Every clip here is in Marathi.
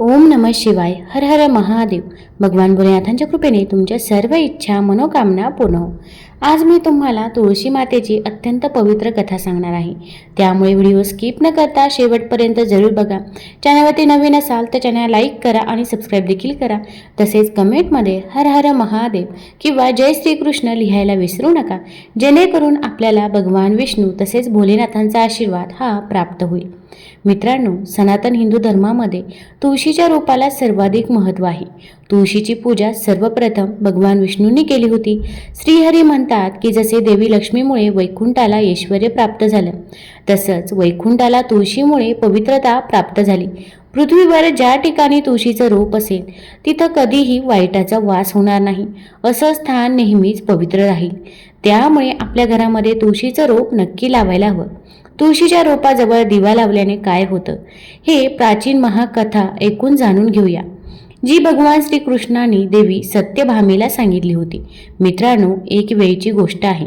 ओम नम शिवाय हर हर महादेव. भगवान भोलेनाथांच्या कृपेने तुमच्या सर्व इच्छा मनोकामना पूर्ण हो. आज मी तुम्हाला तुळशी मातेची अत्यंत पवित्र कथा सांगणार आहे. त्यामुळे व्हिडिओ स्किप न करता शेवटपर्यंत जरूर बघा. चॅनलवरती नवीन असाल तर चॅनल लाईक करा आणि सबस्क्राईब देखील करा. तसेच कमेंटमध्ये हर हर महादेव किंवा जय श्रीकृष्ण लिहायला विसरू नका. जेणेकरून आपल्याला भगवान विष्णू तसेच भोलेनाथांचा आशीर्वाद हा प्राप्त होईल. मित्रांनो सनातन हिंदू धर्मामध्ये तुळशीच्या रोपाला सर्वाधिक महत्त्व आहे. तुळशीची पूजा सर्वप्रथम भगवान विष्णूंनी केली होती. श्रीहरी म्हणतात की जसे देवी लक्ष्मीमुळे वैकुंठाला ऐश्वर प्राप्त झालं तसंच वैकुंठाला तुळशीमुळे पवित्रता प्राप्त झाली. पृथ्वीवर ज्या ठिकाणी तुळशीचं रोप असेल तिथं कधीही वाईटाचा वास होणार नाही असं स्थान नेहमीच पवित्र राहील. त्यामुळे आपल्या घरामध्ये तुळशीचं रोप नक्की लावायला हवं. तुळशीच्या रोपाजवळ दिवा लावल्याने काय होतं? हे प्राचीन महाकथा ऐकून जाणून घेऊया. जी भगवान श्रीकृष्णाने देवी सत्यभामेला सांगितली होती. मित्रांनो एक वेळची गोष्ट आहे.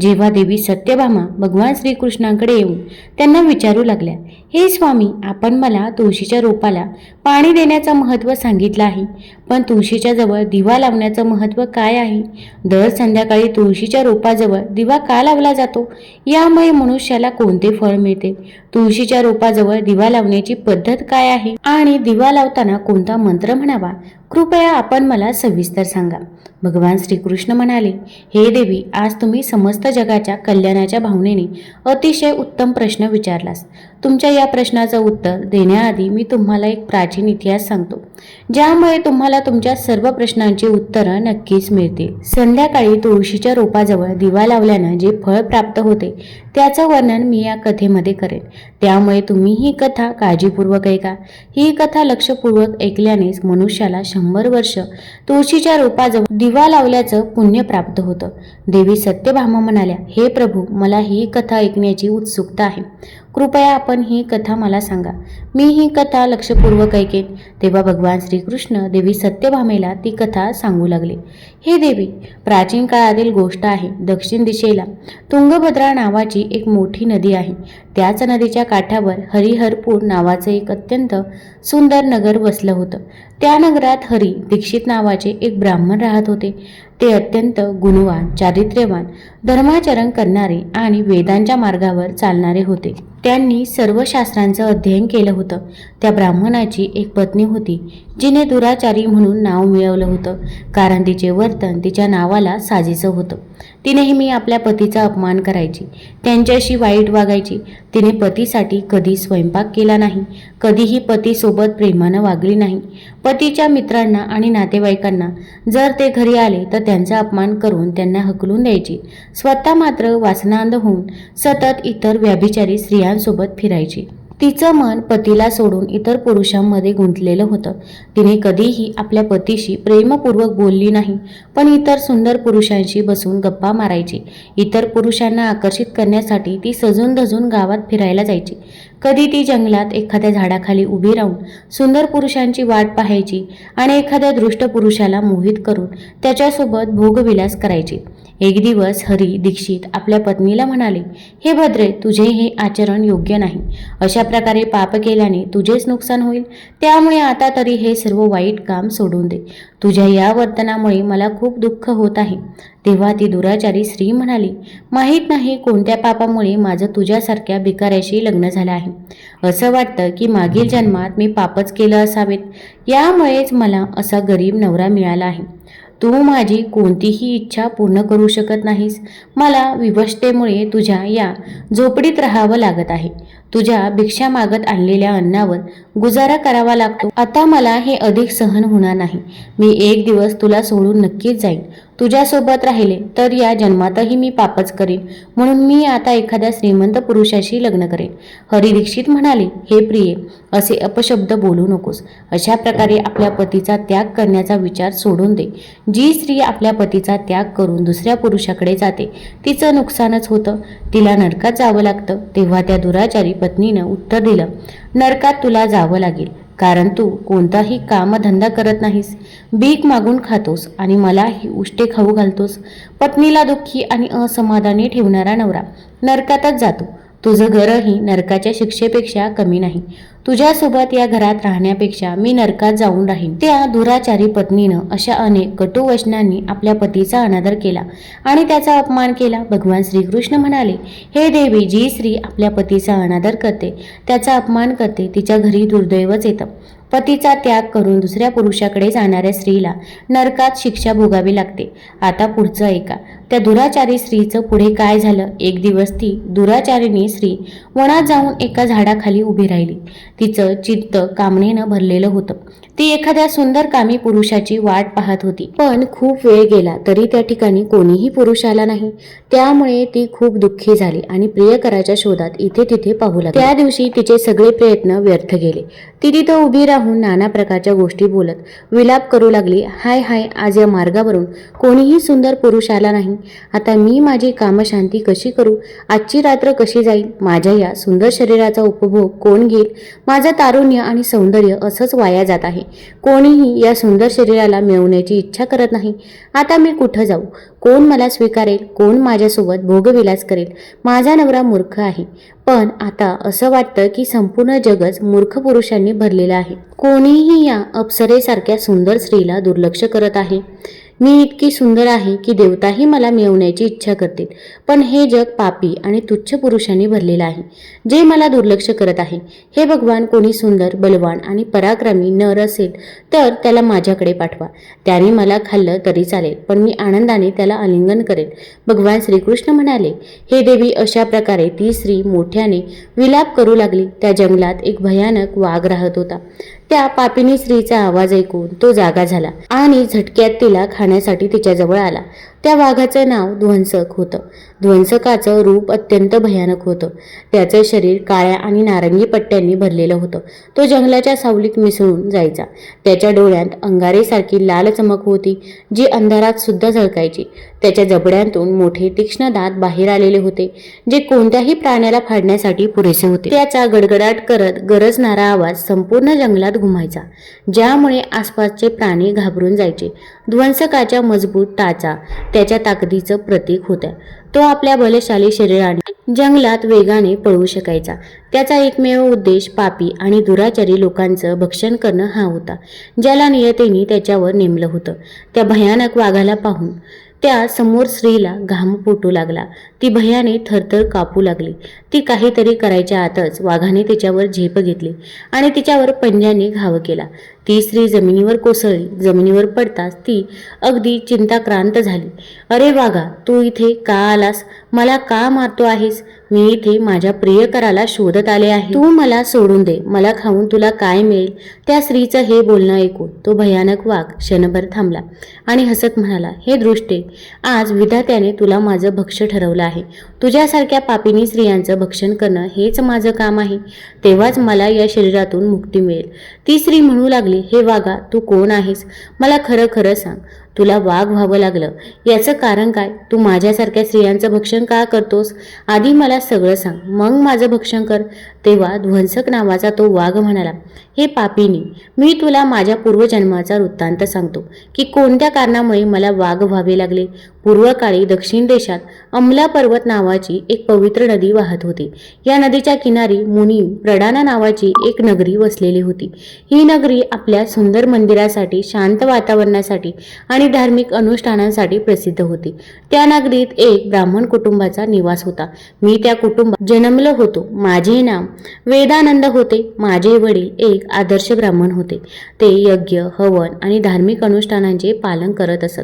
जेव्हा देवी सत्यभामा भगवान श्रीकृष्णांकडे येऊन त्यांना विचारू लागल्या हे स्वामी आपण मला तुळशीच्या रोपाला पाणी देण्याचं महत्त्व सांगितलं आहे पण तुळशीच्या जवळ दिवा लावण्याचं महत्त्व काय आहे? दर संध्याकाळी तुळशीच्या रोपाजवळ दिवा का लावला जातो? यामुळे मनुष्याला कोणते फळ मिळते? तुळशीच्या रोपाजवळ दिवा लावण्याची पद्धत काय आहे? आणि दिवा लावताना कोणता मंत्र म्हणा म्हणावा कृपया आपण मला सविस्तर सांगा. भगवान श्रीकृष्ण म्हणाले हे देवी आज तुम्ही समस्त जगाच्या कल्याणाच्या भावनेने अतिशय उत्तम प्रश्न विचारलास. तुमच्या या प्रश्नाचं उत्तर देण्याआधी मी तुम्हाला एक प्राचीन इतिहास सांगतो. ज्यामुळे तुम्हाला तुमच्या सर्व प्रश्नांची उत्तरं नक्कीच मिळतील. संध्याकाळी तुळशीच्या रोपाजवळ दिवा लावल्यानं जे फळ प्राप्त होते त्याचं वर्णन मी या कथेमध्ये करेन. त्यामुळे तुम्ही ही कथा काळजीपूर्वक ऐका. ही कथा लक्षपूर्वक ऐकल्यानेच मनुष्याला शंभर वर्ष तुळशीच्या रोपाजवळ दिवा लावल्याचं पुण्य प्राप्त होतं. देवी सत्यभामा म्हणाल्या हे प्रभू मला ही कथा ऐकण्याची उत्सुकता आहे. कृपया आपण ही कथा मला सांगा. मी ही कथा लक्षपूर्वक ऐकेन. तेव्हा भगवान श्रीकृष्ण देवी सत्यभामेला ती कथा सांगू लागले. हे देवी प्राचीन काळातील गोष्ट आहे दक्षिण दिशेला. तुंगभद्रा नावाची एक मोठी नदी आहे. त्याच नदीच्या काठावर हरिहरपूर नावाचं एक अत्यंत सुंदर नगर वसलं होतं. त्या नगरात हरी दीक्षित नावाचे एक ब्राह्मण राहत होते. ते अत्यंत गुणवान चारित्र्यवान धर्माचरण करणारे आणि वेदांच्या मार्गावर चालणारे होते. त्यांनी सर्व शास्त्रांचं अध्ययन केलं होतं. त्या ब्राह्मणाची एक पत्नी होती जिने दुराचारी म्हणून नाव मिळवलं होतं. कारण तिचे वर्तन तिच्या नावाला साजेचं होतं. ती नेहमी आपल्या पतीचा अपमान करायची. त्यांच्याशी वाईट वागायची. तिने पतीसाठी कधी स्वयंपाक केला नाही. कधीही पतीसोबत प्रेमानं वागली नाही. पतीच्या मित्रांना आणि नातेवाईकांना जर ते घरी आले तर त्यांचा अपमान करून त्यांना हकलून द्यायची. स्वतः मात्र वासनांध होऊन सतत इतर व्याभिचारी स्त्रियांसोबत फिरायची. तिचं मन पतीला सोडून इतर पुरुषांमध्ये गुंतलेलं होतं. तिने कधीही आपल्या पतीशी प्रेमपूर्वक बोलली नाही पण इतर सुंदर पुरुषांशी बसून गप्पा मारायची. इतर पुरुषांना आकर्षित करण्यासाठी ती सजून धजून गावात फिरायला जायची. कधी ती जंगलात एखाद्या झाडाखाली उभी राहून सुंदर पुरुषांची वाट पाहायची आणि एखाद्या दृष्ट पुरुषाला मोहित करून त्याच्यासोबत भोगविलास करायची. एक दिवस हरी दीक्षित आपल्या पत्नीला म्हणाले हे भद्रे तुझे हे आचरण योग्य नाही. अशा प्रकारे पाप केल्याने तुझेच नुकसान होईल. त्यामुळे आता तरी हे सर्व वाईट काम सोडून दे. तुझ्या या वर्तनामुळे मला खूप दुःख होत आहे. तेव्हा ती दुराचारी स्त्री म्हणाली माहीत नाही कोणत्या पापामुळे माझं तुझ्यासारख्या भिकाऱ्याशी लग्न झालं आहे. असं वाटतं की मागील जन्मात मी पापच केलं असावेत. यामुळेच मला असा गरीब नवरा मिळाला आहे. तू माझी कोणतीही इच्छा पूर्ण करू शकत नाहीस. मला विवशतेमुळे तुझ्या या झोपडीत राहावं लागत आहे. तुझ्या भिक्षा मागत आणलेल्या अन्नावर गुजारा करावा लागतो. आता मला हे अधिक सहन होणार नाही. मी एक दिवस तुला सोडून नक्कीच जाईन. तुझ्यासोबत राहिले तर या जन्मातही मी पापच करेन. म्हणून मी आता एखाद्या श्रीमंत पुरुषाशी लग्न करेन. हरिदीक्षित म्हणाले हे प्रिये असे अपशब्द बोलू नकोस. अशा प्रकारे आपल्या पतीचा त्याग करण्याचा विचार सोडून दे. जी स्त्री आपल्या पतीचा त्याग करून दुसऱ्या पुरुषाकडे जाते तिचं नुकसानच होतं. तिला नरकात जावं लागतं. तेव्हा त्या दुराचारी पत्नीनं उत्तर दिलं नरकात तुला जावं लागेल. कारण तू कोणताही कामधंदा करत नाहीस. भीक मागून खातोस आणि मलाही उष्टे खाऊ घालतोस. पत्नीला दुःखी आणि असमाधानी ठेवणारा नवरा नरकातच जातो. तुझं घरही नरकाच्या शिक्षेपेक्षा कमी नाही. तुझ्यासोबत या घरात राहण्यापेक्षा मी नरकात जाऊन राहीन. त्या दुराचारी पत्नीनं अशा अनेक कटू वचनांनी आपल्या पतीचा अनादर केला आणि त्याचा अपमान केला. भगवान श्रीकृष्ण म्हणाले हे देवी जी स्त्री आपल्या पतीचा अनादर करते त्याचा अपमान करते तिच्या घरी दुर्दैवच येतं. पतीचा त्याग करून दुसऱ्या पुरुषाकडे जाणाऱ्या स्त्रीला नरकात शिक्षा भोगावी लागते. आता पुढचं ऐका. त्या दुराचारी स्त्रीचं पुढे काय झालं? एक दिवस ती दुराचारिणी स्त्री वनात जाऊन एका झाडाखाली उभी राहिली. तिचं चित्त कामनेनं भरलेलं होतं. ती एखाद्या सुंदर कामी पुरुषाची वाट पाहत होती. पण खूप वेळ गेला तरी त्या ठिकाणी कोणीही पुरुष आला नाही. त्यामुळे ती खूप दुःखी झाली आणि प्रियकराच्या शोधात इथे तिथे पाहू लागली. त्या दिवशी तिचे सगळे प्रयत्न व्यर्थ गेले. ती तिथं उभी राहून नाना प्रकारच्या गोष्टी बोलत विलाप करू लागली. हाय हाय आज या मार्गावरून कोणीही सुंदर पुरुष आला नाही. आता मी माझी कामशांती कशी करू? आजची रात्र कशी जाईल? माझ्या या सुंदर शरीराचा उपभोग कोण घेईल? माझं तारुण्य आणि सौंदर्य असंच वाया जात आहे. कोणीही या सुंदर शरीराला मिळवण्याची इच्छा करत नाही. आता मी कुठं जाऊ? कोण मला स्वीकारेल? कोण माझ्यासोबत भोगविलास करेल? माझा नवरा मूर्ख आहे. पण आता असं वाटतं की संपूर्ण जगच मूर्ख पुरुषांनी भरलेलं आहे. कोणीही या अप्सरेसारख्या सुंदर स्त्रीला दुर्लक्ष करत आहे. मी इतकी सुंदर आहे की देवताही मला मिळवण्याची इच्छा करतील. पण हे जग पापी आणि तुच्छ पुरुषांनी भरलेलं आहे. जे मला दुर्लक्ष करत आहे हे भगवान कोणी सुंदर बलवान आणि पराक्रमी नर असेल तर त्याला माझ्याकडे पाठवा. त्याने मला खाल्लं तरी चालेल पण मी आनंदाने त्याला आलिंगन करेल. भगवान श्रीकृष्ण म्हणाले हे देवी अशा प्रकारे ती स्त्री मोठ्याने विलाप करू लागली. त्या जंगलात एक भयानक वाघ राहत होता. त्या पापिनी स्त्रीचा आवाज ऐकून तो जागा झाला आणि झटक्यात तिला खाण्यासाठी तिच्याजवळ आला. त्या वाघाचं नाव ध्वंसक होतं. ध्वंसकाचं रूप अत्यंत भयानक होतं. त्याचं शरीर काळ्या आणि नारंगी पट्ट्यांनी भरलेलं होतं. तो जंगलाच्या सावलीत मिसळून जायचा. त्याच्या डोळ्यात अंगारेसारखी लाल चमक होती जी अंधारात सुद्धा झळकायची. त्याच्या जबड्यांतून मोठे तीक्ष्ण दात बाहेर आलेले होते जे कोणत्याही प्राण्याला फाडण्यासाठी पुरेसे होते. त्याचा गडगडाट करत गरजणारा आवाज संपूर्ण जंगलात घुमायचा ज्यामुळे आसपासचे प्राणी घाबरून जायचे. ध्वंसकाच्या मजबूत टाचा त्याच्या ताकदीचं प्रतीक होत्या. तो आपल्या बलशाली शरीराने जंगलात वेगाने पळू शकायचा. त्याचा एकमेव उद्देश पापी आणि दुराचारी लोकांचं भक्षण करणं हा होता ज्याला नियतीने त्याच्यावर नेमलं होतं. त्या भयानक वाघाला पाहून त्या समोर स्त्रीला घाम फुटू लागला. ती भयाने थरथर कापू लागली. ती काहीतरी करायच्या आतच वाघाने तिच्यावर झेप घेतली आणि तिच्यावर पंजाने घाव केला. ती स्त्री जमिनीवर कोसळली. जमिनीवर पडताच ती अगदी चिंताक्रांत झाली. अरे वाघा तू इथे का आलास? मला का मारतो आहेस? मी इथे माझ्या प्रियकराला शोधत आले आहे. तू मला सोडून दे. मला खाऊन तुला काय मिळेल? त्या स्त्रीचं हे बोलणं ऐकून तो भयानक वाघ क्षणभर थांबला आणि हसत म्हणाला हे दृष्टे आज विधात्याने तुला माझं भक्ष ठरवलं आहे. तुझ्यासारख्या पापिनी स्त्रियांचं भक्षण करणं हेच माझं काम आहे. तेव्हाच मला या शरीरातून मुक्ती मिळेल. ती स्त्री म्हणू लागली हे वाघा तू कोण आहेस? मला खरं खरं सांग. तुला वाघ व्हावं लागलं. याचं कारण काय? तू माझ्यासारख्या स्त्रियांचं भक्षण का करतोस? आधी मला सगळं सांग. मग माझं भक्षण कर. तेव्हा ध्वंसक नावाचा तो वाघ म्हणाला हे पापिनी मी तुला माझ्या पूर्वजन्माचा वृत्तांत सांगतो की कोणत्या कारणामुळे मला वाघ व्हावे लागले. पूर्वकाळी दक्षिण देशात अमला पर्वत नावाची एक पवित्र नदी वाहत होती. या नदीच्या किनारी मुनी प्रडाना नावाची एक नगरी वसलेली होती. ही नगरी आपल्या सुंदर मंदिरासाठी शांत वातावरणासाठी आणि धार्मिक अनुष्ठानांसाठी प्रसिद्ध होती. त्या नगरीत एक ब्राह्मण कुटुंबाचा निवास होता. मी त्या कुटुंबात जन्मलो होतो. माझे नाव वेदानंद होते. माझे वडील एक आदर्श ब्राह्मण होते. ते यज्ञ हवन आणि धार्मिक अनुष्ठानांचे पालन करत असत.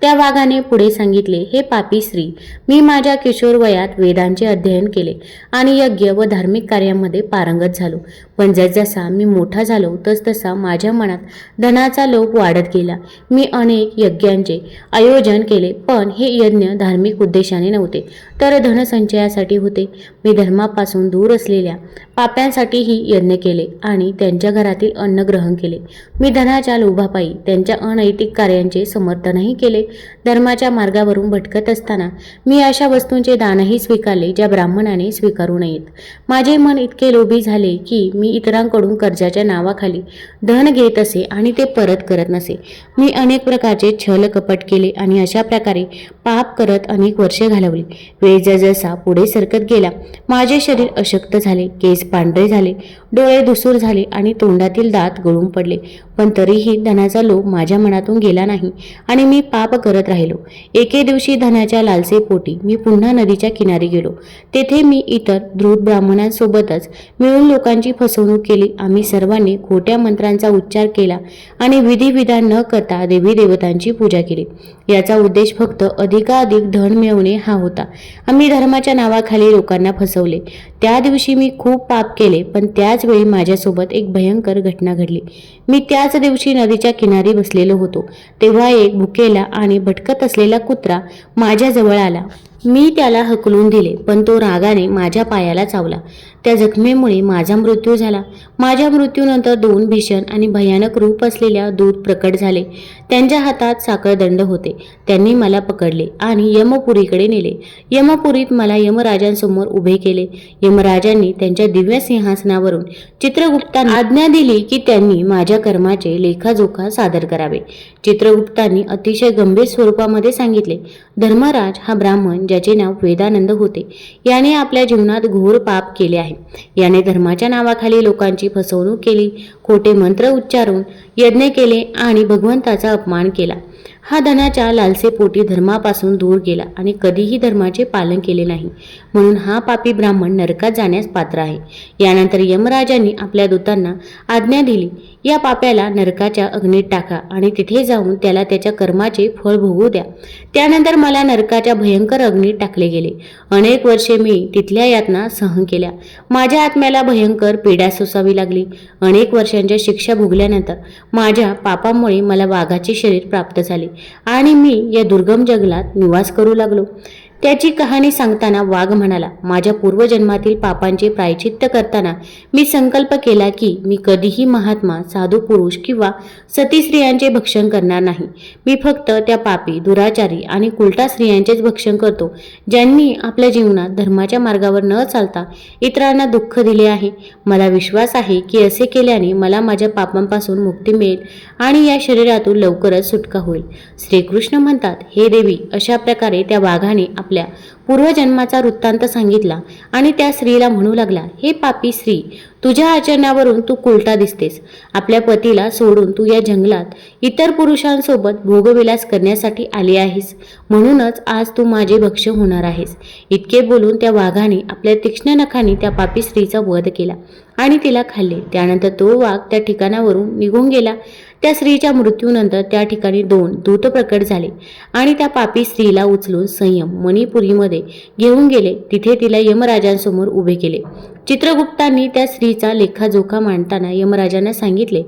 त्या वाघाने पुढे सांगितले हे पापी स्त्री मी माझ्या किशोर वयात वेदांचे अध्ययन केले आणि यज्ञ व धार्मिक कार्यामध्ये पारंगत झालो. पण जसजसा मी मोठा झालो तसतसा माझ्या मनात धनाचा लोभ वाढत गेला. मी अनेक यज्ञांचे आयोजन केले पण हे यज्ञ धार्मिक उद्देशाने नव्हते तर धनसंचयासाठी होते. मी धर्मापासून दूर असलेल्या पाप्यांसाठीही यज्ञ केले आणि त्यांच्या घरातील अन्न ग्रहण केले. मी धनाच्या लोभापायी त्यांच्या अनैतिक कार्यांचे समर्थनही केले. धर्माच्या मार्गावरून भटकत असताना मी अशा वस्तूंचे दानही स्वीकारले ज्या ब्राह्मणाने स्वीकारू नयेत. माझे मन इतके लोभी झाले की मी मी इतरांकडून कर्जाच्या नावाखाली धन घेत असे आणि ते परत करत नसे. मी अनेक प्रकारचे छल कपट केले आणि अशा प्रकारे पाप करत अनेक वर्षे घालवली. वेळ जसा पुढे सरकत गेला माझे शरीर अशक्त झाले केस पांढरे झाले डोळे धुसूर झाले आणि तोंडातील दात गळून पडले. पण तरीही धनाचा लोभ माझ्या मनातून गेला नाही आणि मी पाप करत राहिलो. एके दिवशी धनाच्या लालसेपोटी मी पुन्हा नदीच्या किनारी गेलो. तेथे मी इतर द्रुत ब्राह्मणांसोबतच मिळून लोकांची फसवणूक केली. आम्ही सर्वांनी खोट्या मंत्रांचा उच्चार केला आणि विधिविधान न करता देवी देवतांची पूजा केली. याचा उद्देश फक्त अधिकाधिक धन मिळवणे हा होता. आम्ही धर्माच्या नावाखाली लोकांना फसवले. त्या दिवशी मी खूप पाप केले पण त्याच वेळी माझ्यासोबत एक भयंकर घटना घडली. मी त्याच दिवशी नदीच्या किनारी बसलेलो होतो. तेव्हा एक भुकेला आणि भटकत असलेला कुत्रा माझ्याजवळ आला. मी त्याला हकलून दिले पण तो रागाने माझ्या पायाला चावला. त्या जखमेमुळे माझा मृत्यू झाला. माझ्या मृत्यूनंतर दोन भीषण आणि भयानक रूप असलेल्या दूत प्रकट झाले. त्यांच्या हातात साखळदंड होते. त्यांनी मला पकडले आणि यमपुरीकडे नेले. यमपुरीत मला यमराजांसमोर उभे केले. यमराजांनी त्यांच्या दिव्य सिंहासनावरून चित्रगुप्तांना आज्ञा दिली की त्यांनी माझ्या कर्माचे लेखाजोखा सादर करावे. चित्रगुप्तांनी अतिशय गंभीर स्वरूपामध्ये सांगितले धर्मराज हा ब्राह्मण ज्याचे नाव वेदानंद होते. याने आपल्या जीवनात घोर पाप केले आहे. याने धर्माच्या नावाखाली लोकांची फसवणूक केली खोटे मंत्र उच्चारून यज्ञ केले आणि भगवंताचा अपमान केला. हा धनाच्या लालसेपोटी धर्मापासून दूर गेला आणि कधीही धर्माचे पालन केले नाही. म्हणून हा पापी ब्राह्मण नरकात जाण्यास पात्र आहे. यानंतर यमराजांनी आपल्या दूतांना आज्ञा दिली या पाप्याला नरकाच्या अग्नीत टाका आणि तिथे जाऊन त्याला त्याच्या कर्माचे फळ भोगू द्या. त्यानंतर मला नरकाच्या भयंकर अग्नीत टाकले गेले. अनेक वर्षे मी तिथल्या यातना सहन केल्या. माझ्या आत्म्याला भयंकर पीडा सोसावी लागली. अनेक वर्षांच्या शिक्षा भोगल्यानंतर माझ्या पापामुळे मला वाघाचे शरीर प्राप्त झाले आणि मी या दुर्गम जंगलात निवास करू लागलो. त्याची कहाणी सांगताना वाघ म्हणाला माझ्या पूर्वजन्मातील पापांचे प्रायचित्त करताना मी संकल्प केला की मी कधीही महात्मा साधू पुरुष किंवा सती स्त्रियांचे भक्षण करणार नाही. मी फक्त त्या पापी दुराचारी आणि कुलटा स्त्रियांचेच भक्षण करतो ज्यांनी आपल्या जीवनात धर्माच्या मार्गावर न चालता इतरांना दुःख दिले आहे. मला विश्वास आहे की असे केल्याने मला माझ्या पापांपासून मुक्ती मिळेल आणि या शरीरातून लवकरच सुटका होईल. श्रीकृष्ण म्हणतात हे देवी अशा प्रकारे त्या वाघाने आपल्या पूर्वजन्माचा वृत्तांत सांगितला आणि त्या स्त्रीला म्हणू लागला हे पापी स्त्री तुझ्या आचरणावरून तू कुलटा दिसतेस. आपल्या पतीला सोडून तू या जंगलात इतर पुरुषांसोबत भोगविलास करण्यासाठी आली आहेस. म्हणूनच आज तू माझे भक्ष होणार आहेस. इतके बोलून त्या वाघाने आपल्या तीक्ष्ण नखाने त्या पापी स्त्रीचा वध केला आणि तिला खाल्ले. त्यानंतर तो वाघ त्या ठिकाणावरून निघून गेला. त्या स्त्रीच्या मृत्यूनंतर त्या ठिकाणी दोन दूत प्रकट झाले आणि त्या पापी स्त्रीला उचलून संयम मणिपुरीमध्ये घेऊन गेले. तिथे तिला यमराजांसमोर उभे केले. चित्रगुप्तांनी त्या स्त्रीचा लेखाजोखा मांडताना यमराजांना सांगितले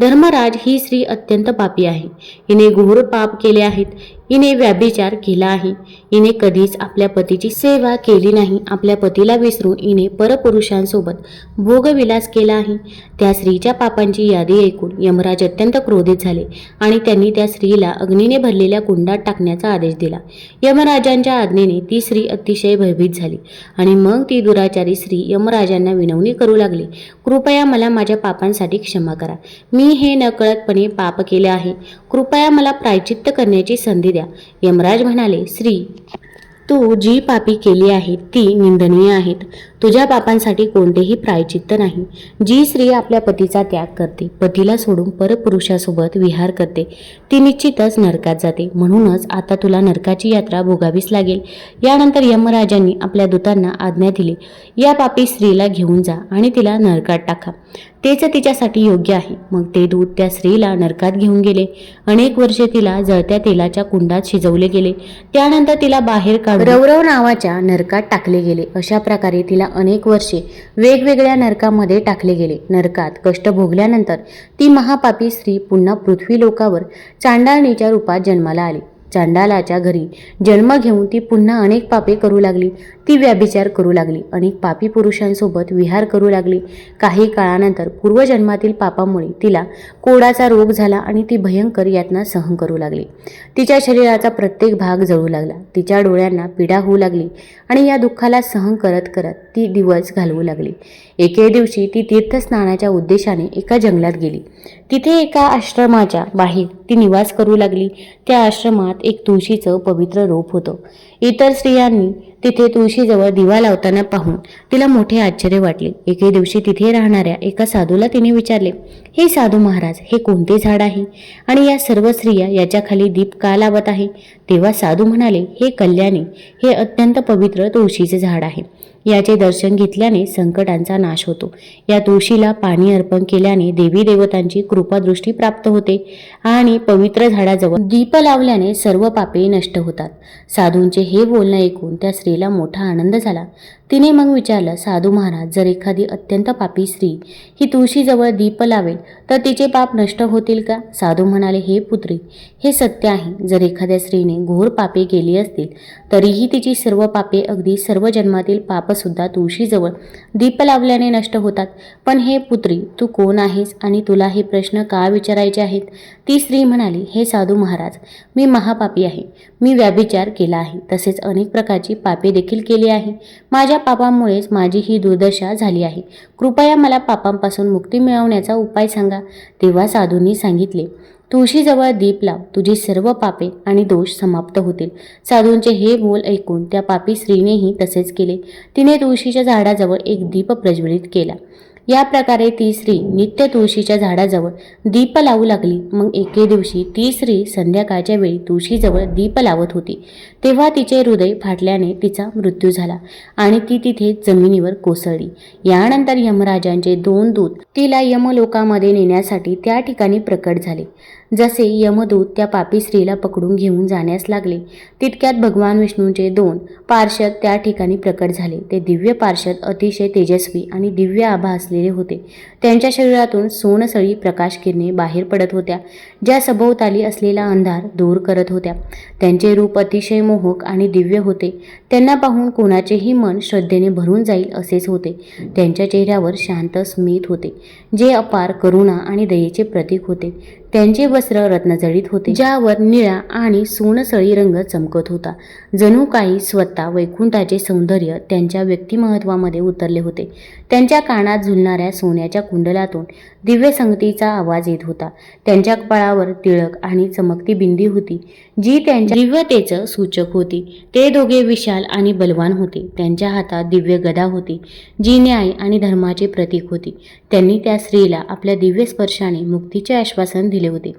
धर्मराज ही स्त्री अत्यंत पापी आहे. हिने घोर पाप केले आहेत. हिने व्याभिचार केला आहे. हिने कधीच आपल्या पतीची सेवा केली नाही. आपल्या पतीला विसरून हिने परपुरुषांसोबत भोगविलास केला आहे. त्या स्त्रीच्या पापांची यादी ऐकून यमराज अत्यंत क्रोधित झाले आणि त्यांनी त्या स्त्रीला अग्नीने भरलेल्या कुंडात टाकण्याचा आदेश दिला. यमराजांच्या आज्ञेने ती स्त्री अतिशय भयभीत झाली आणि मग ती दुराचारी स्त्री यमराजांना विनवणी करू लागली. कृपया मला माझ्या पापांसाठी क्षमा करा. मी हे नकळतपणे पाप केले आहे. कृपया मला प्रायचित्त करण्याची संधी द्या. यमराज म्हणाले श्री तू जी पापी केली आहे ती निंदनीय आहेत. तुझ्या बापांसाठी कोणतेही प्रायचित्त नाही. जी स्त्री आपल्या पतीचा त्याग करते पतीला सोडून परपुरुषासोबत विहार करते ती निश्चितच नरकात जाते. म्हणूनच आता तुला नरकाची यात्रा भोगावीच लागेल. यानंतर यमराजांनी आपल्या दूतांना आज्ञा दिली या पापी स्त्रीला घेऊन जा आणि तिला नरकात टाका. तेच तिच्यासाठी योग्य आहे. मग ते दूध त्या स्त्रीला नरकात घेऊन गेले. अनेक वर्षे तिला जळत्या तेलाच्या कुंडात शिजवले गेले. त्यानंतर तिला बाहेर काढून रवरव नावाच्या नरकात टाकले गेले. अशा प्रकारे तिला अनेक वर्षे वेगवेगळ्या नरकामध्ये टाकले गेले. नरकात कष्ट भोगल्यानंतर ती महापापी स्त्री पुन्हा पृथ्वी लोकावर चांडाळणीच्या रूपात जन्माला आली. चांडालाच्या घरी जन्म घेऊन ती पुन्हा अनेक पापे करू लागली. ती व्याभिचार करू लागली. अनेक पापी पुरुषांसोबत विहार करू लागली. काही काळानंतर पूर्वजन्मातील पापामुळे तिला कोडाचा रोग झाला आणि ती भयंकर यातना सहन करू लागली. तिच्या शरीराचा प्रत्येक भाग जळू लागला. तिच्या डोळ्यांना पीडा होऊ लागली आणि या दुःखाला सहन करत करत ती दिवस घालवू लागली. एके दिवशी ती तीर्थस्नानाच्या उद्देशाने एका जंगलात गेली. तिथे एका आश्रमाच्या बाहेर ती निवास करू लागली. त्या आश्रमात एक तुळशीचं पवित्र रोप होतं. इतर स्त्रियांनी तिथे तुळशीजवळ दिवा लावताना पाहून तिला मोठे आश्चर्य वाटले. एके दिवशी तिथे राहणाऱ्या एका साधूला तिने विचारले हे साधू महाराज हे कोणते झाड आहे? आणि या सर्व स्त्रिया याच्याखाली दीप का लावत आहे? तेव्हा साधू म्हणाले हे कल्याणी हे अत्यंत पवित्र तुळशीचे झाड आहे. याचे दर्शन घेतल्याने संकटांचा नाश होतो. या तुळशीला पाणी अर्पण केल्याने देवी देवतांची कृपादृष्टी प्राप्त होते आणि पवित्र झाडाजवळ दीप लावल्याने सर्व पापे नष्ट होतात. साधूंचे हे बोलणं ऐकून त्या स्त्रीला मोठा आनंद झाला. तिने मग विचारलं साधू महाराज जर एखादी अत्यंत पापी स्त्री ही तुळशीजवळ दीप लावेल तर तिचे पाप नष्ट होतील का? साधू म्हणाले हे पुत्री हे सत्य आहे. जर एखाद्या स्त्रीने घोर पापे केली असतील तरीही तिची सर्व पापे अगदी सर्व जन्मातील पापसुद्धा तुळशीजवळ दीप लावल्याने नष्ट होतात. पण हे पुत्री तू कोण आहेस आणि तुला हे प्रश्न का विचारायचे आहेत? ती स्त्री म्हणाली हे साधू महाराज मी महापापी आहे. मी व्याभिचार केला आहे. तसेच अनेक प्रकारची पापे देखील केली आहे. माझ्या पापांमुळेच माझी ही दुर्दशा झाली आहे. कृपया मला पापांपासून मुक्ती मिळवण्याचा उपाय सांगा तेव्हा साधूंनी सांगितले. तुळशीजवळ दीप लाव तुझी सर्व पापे आणि दोष समाप्त होतील. साधूंचे हे बोल ऐकून त्या पापी स्त्रीनेही तसेच केले. तिने तुळशीच्या झाडाजवळ एक दीप प्रज्वलित केला. या प्रकारे ती स्त्री नित्य तुळशीच्या झाडाजवळ दीप लावू लागली. मग एके दिवशी ती स्त्री संध्याकाळच्या वेळी तुळशीजवळ दीप लावत होती. तेव्हा तिचे हृदय फाटल्याने तिचा मृत्यू झाला आणि ती तिथे जमिनीवर कोसळली. यानंतर यमराजांचे दोन दूत तिला यमलोकामध्ये नेण्यासाठी त्या ठिकाणी प्रकट झाले. जसे यमदूत त्या पापी स्त्रीला पकडून घेऊन जाण्यास लागले तितक्यात भगवान विष्णूंचे दोन पार्षद त्या ठिकाणी प्रकट झाले. ते दिव्य पार्षद अतिशय तेजस्वी आणि दिव्य आभा असलेले होते. त्यांच्या शरीरातून सोनसळी प्रकाश किरणे बाहेर पडत होत्या ज्या सभोवताली असलेला अंधार दूर करत होत्या. त्यांचे रूप अतिशय मोहक आणि दिव्य होते. त्यांना पाहून कोणाचेही मन श्रद्धेने भरून जाईल असेच होते. त्यांच्या चेहऱ्यावर शांत स्मित होते जे अपार करुणा आणि दयेचे प्रतीक होते. त्यांचे वस्त्र रत्नजडीत होते ज्यावर निळा आणि सोनसळी रंग चमकत होता. जणू काही स्वतः वैकुंठाचे सौंदर्य त्यांच्या व्यक्तिमहत्वामध्ये उतरले होते. त्यांच्या कानात झुलणाऱ्या सोन्याच्या कुंडलातून दिव्य संगतीचा आवाज येत होता. त्यांच्या कपाळावर तिळक आणि चमकती बिंदी होती जी त्यांच्या दिव्यतेचं सूचक होती. ते दोघे विशाल आणि बलवान होते. त्यांच्या हातात दिव्य गदा होती जी न्याय आणि धर्माचे प्रतीक होती. त्यांनी त्या स्त्रीला आपल्या दिव्य स्पर्शाने मुक्तीचे आश्वासन दिले होते.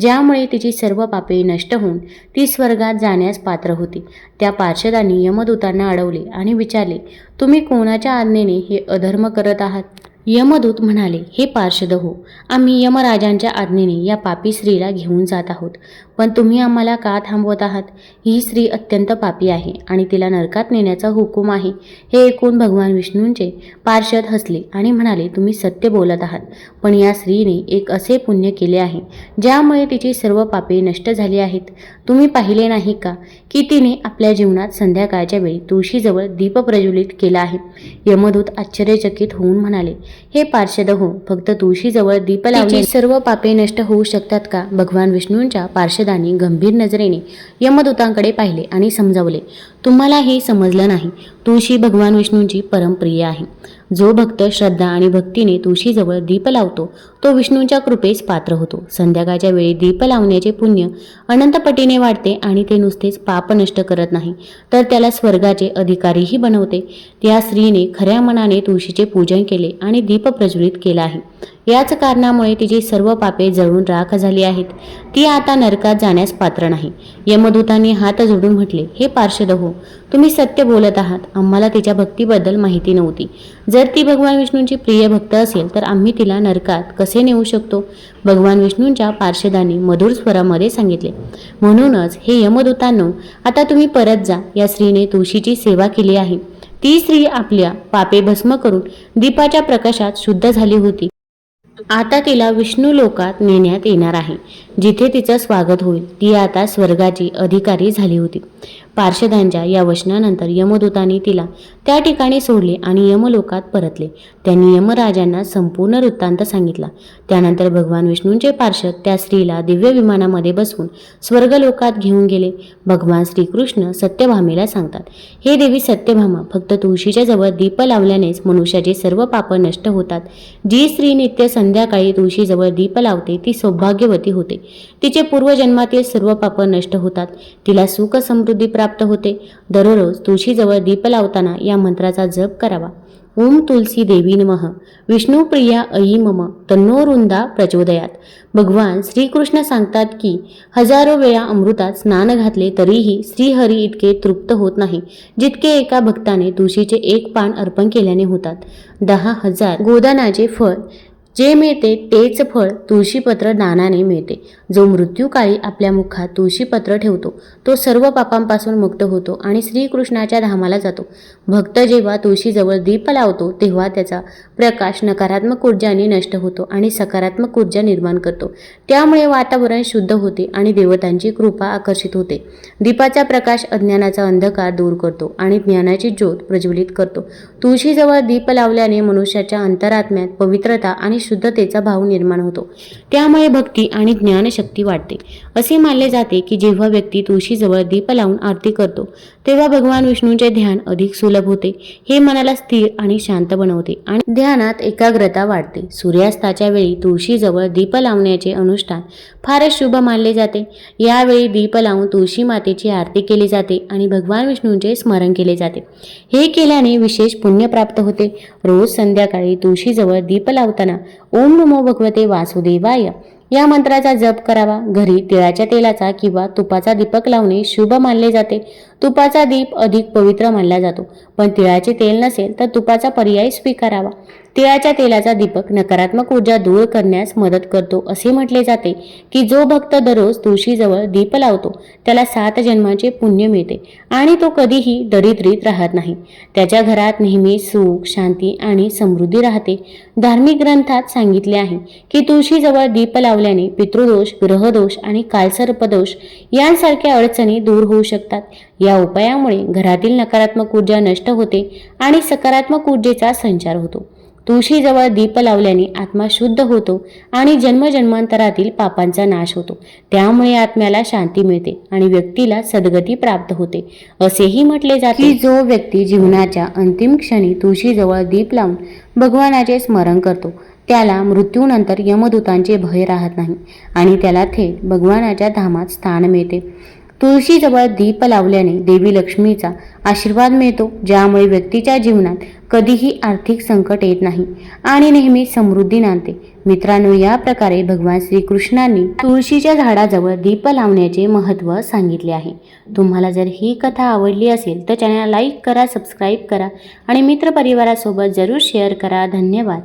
ज्यामुळे तिची सर्व पापे नष्ट होऊन ती स्वर्गात जाण्यास पात्र होती. त्या पार्षदांनी यमदूतांना अडवले आणि विचारले तुम्ही कोणाच्या आज्ञेने हे अधर्म करत आहात? यमदूत म्हणाले हे पार्षद हो आम्ही यमराजांच्या आज्ञेने या पापी स्त्रीला घेऊन जात आहोत. पण तुम्ही आम्हाला का थांबवत आहात? ही स्त्री अत्यंत पापी आहे आणि तिला नरकात नेण्याचा हुकूम आहे. हे ऐकून भगवान विष्णूंचे पार्षद हसले आणि म्हणाले तुम्ही सत्य बोलत आहात पण या स्त्रीने एक असे पुण्य केले आहे ज्यामुळे तिची सर्व पापे नष्ट झाली आहेत. तुम्ही पाहिले नाही का की तिने आपल्या जीवनात संध्याकाळच्या वेळी तुळशीजवळ दीप प्रज्वलित केला आहे? यमदूत आश्चर्यचकित होऊन म्हणाले हे पार्षद हो फक्त तुळशीजवळ दीप लावणे सर्व पापे नष्ट होऊ शकतात का? भगवान विष्णूंच्या पार्षदांनी गंभीर नजरेने यमदूतांकडे पाहिले आणि समजावले तुम्हाला हे समजलं नाही. तुळशी भगवान विष्णूंची परमप्रिय आहे. जो भक्त श्रद्धा आणि भक्तीने तुळशीजवळ दीप लावतो तो विष्णूंच्या कृपेस पात्र होतो. संध्याकाळच्या वेळी दीप लावण्याचे पुण्य अनंतपटीने वाढते आणि ते नुसतेच पाप नष्ट करत नाही तर त्याला स्वर्गाचे अधिकारीही बनवते. त्या स्त्रीने खऱ्या मनाने तुळशीचे पूजन केले आणि दीप प्रज्वलित केला आहे. याच कारणामुळे तिची सर्व पापे जळून राख झाली आहेत. ती आता नरकात जाण्यास पात्र नाही. यमदूतांनी हात जोडून म्हटले हे पार्षद हो तुम्ही सत्य बोलत आहात. आम्हाला तिच्या भक्तीबद्दल माहिती नव्हती. जर ती भगवान विष्णूंची प्रिय भक्त असेल तर आम्ही तिला नरकात कसे नेऊ शकतो? भगवान विष्णूंच्या पार्षदांनी मधुर स्वरामध्ये सांगितले म्हणूनच हे यमदूतांनो आता तुम्ही परत जा. या स्त्रीने तुळशीची सेवा केली आहे. ती स्त्री आपल्या पापे भस्म करून दीपाच्या प्रकाशात शुद्ध झाली होती. आता तिला विष्णू लोकात नेण्यात येणार आहे. जिथे तिचं स्वागत होईल ती आता स्वर्गाची अधिकारी झाली होती. पार्षदांच्या या वचनानंतर यमदूतांनी तिला त्या ठिकाणी सोडले आणि यमलोकात परतले. त्यांनी यमराजांना संपूर्ण वृत्तांत सांगितला. त्यानंतर भगवान विष्णूंचे पार्षद त्या स्त्रीला दिव्य विमानामध्ये बसवून स्वर्गलोकात घेऊन गेले. भगवान श्रीकृष्ण सत्यभामेला सांगतात हे देवी सत्यभामा फक्त तुळशीच्या जवळ दीप लावल्यानेच मनुष्याचे सर्व पाप नष्ट होतात. जी स्त्री नित्य संध्याकाळी तुळशीजवळ दीप लावते ती सौभाग्यवती होते. तिचे पूर्वजन्मातील सर्व पाप नष्ट होतात. तिला सुख समृद्धी प्राप्त होते. दररोज तुळशीजवळ दीप लावताना या मंत्राचा जप करावा. ओम तुलसी देवी नमः. विष्णुप्रिया अयी मम. तन्नोरुंदा प्रचोदयात. भगवान श्रीकृष्ण सांगतात की हजारो वेळा अमृतात स्नान घातले तरीही श्रीहरी इतके तृप्त होत नाही जितके एका भक्ताने तुळशीचे एक पान अर्पण केल्याने होतात. दहा हजार गोदानाचे फळ जे मिळते तेच फळ तुळशीपत्र दानाने मिळते. जो मृत्यूकाळी आपल्या मुखात तुळशीपत्र ठेवतो तो सर्व पापांपासून मुक्त होतो आणि श्रीकृष्णाच्या धामाला जातो. भक्त जेव्हा तुळशीजवळ दीप लावतो तेव्हा त्याचा प्रकाश नकारात्मक ऊर्जाने नष्ट होतो आणि सकारात्मक ऊर्जा निर्माण करतो. त्यामुळे वातावरण शुद्ध होते आणि देवतांची कृपा आकर्षित होते. दीपाचा प्रकाश अज्ञानाचा अंधकार दूर करतो आणि ज्ञानाची ज्योत प्रज्वलित करतो. तुळशीजवळ दीप लावल्याने मनुष्याच्या अंतरात्म्यात पवित्रता आणि शुद्धतेचा भाव निर्माण होतो. त्यामुळे भक्ती आणि ज्ञानशक्ती वाढते. असे मानले जाते की जेव्हा व्यक्ती तुळशीजवळ दीप लावून आरती करतो तेव्हा भगवान विष्णूंचे ध्यान अधिक सुलभ होते. हे मनाला स्थिर आणि शांत बनवते आणि ध्यानात एकाग्रता वाढते. सूर्यास्ताच्या वेळी तुळशीजवळ दीप लावण्याचे अनुष्ठान फारच शुभ मानले जाते. यावेळी दीप लावून तुळशी मातेची आरती केली जाते आणि भगवान विष्णूंचे स्मरण केले जाते. हे केल्याने विशेष पुण्य प्राप्त होते. रोज संध्याकाळी तुळशीजवळ दीप लावताना ओम नमो भगवते वासुदेवाय. या मंत्राचा जप करावा. घरी तिळाच्या तेलाचा किंवा तुपाचा दीपक लावणे शुभ मानले जाते. तुपाचा दीप अधिक पवित्र मानला जातो. पण तिळाचे तेल नसेल तर तुपाचा पर्याय स्वीकारावा. तिळाच्या तेलाचा दीपक नकारात्मक ऊर्जा दूर करण्यास मदत करतो असे म्हटले जाते की जो भक्त दररोज तुळशीजवळ दीप लावतो त्याला सात जन्माचे पुण्य मिळते आणि तो कधीही दरिद्रीत राहत नाही. त्याच्या घरात नेहमी सुख शांती आणि समृद्धी राहते. धार्मिक ग्रंथात सांगितले आहे की तुळशीजवळ दीप लावल्याने पितृदोष ग्रहदोष आणि कालसर्पदोष यांसारख्या अडचणी दूर होऊ शकतात. या उपायामुळे घरातील नकारात्मक ऊर्जा नष्ट होते आणि सकारात्मक ऊर्जेचा संचार होतो. तुळशीजवळ दीप लावल्याने आत्मा शुद्ध होतो आणि जन्मजन्मांतरातील पापांचा नाश होतो. त्यामुळे आत्म्याला शांती मिळते आणि व्यक्तीला सद्गती प्राप्त होते. असेही म्हटले जाते की जो व्यक्ती जीवनाच्या अंतिम क्षणी तुळशीजवळ दीप लावून भगवानाचे स्मरण करतो त्याला मृत्यूनंतर यमदूतांचे भय राहत नाही आणि त्याला थेट भगवानाच्या धामात स्थान मिळते. तुळशीजवळ दीप लावल्याने देवी लक्ष्मीचा आशीर्वाद मिळतो ज्यामुळे व्यक्तीच्या जीवनात कधीही आर्थिक संकट येत नाही आणि नेहमी समृद्धी नांदते. मित्रांनो या प्रकारे भगवान श्रीकृष्णांनी तुळशीच्या झाडाजवळ दीप लावण्याचे महत्त्व सांगितले आहे. तुम्हाला जर ही कथा आवडली असेल तर चॅनल लाईक करा सबस्क्राईब करा आणि मित्रपरिवारासोबत जरूर शेअर करा. धन्यवाद.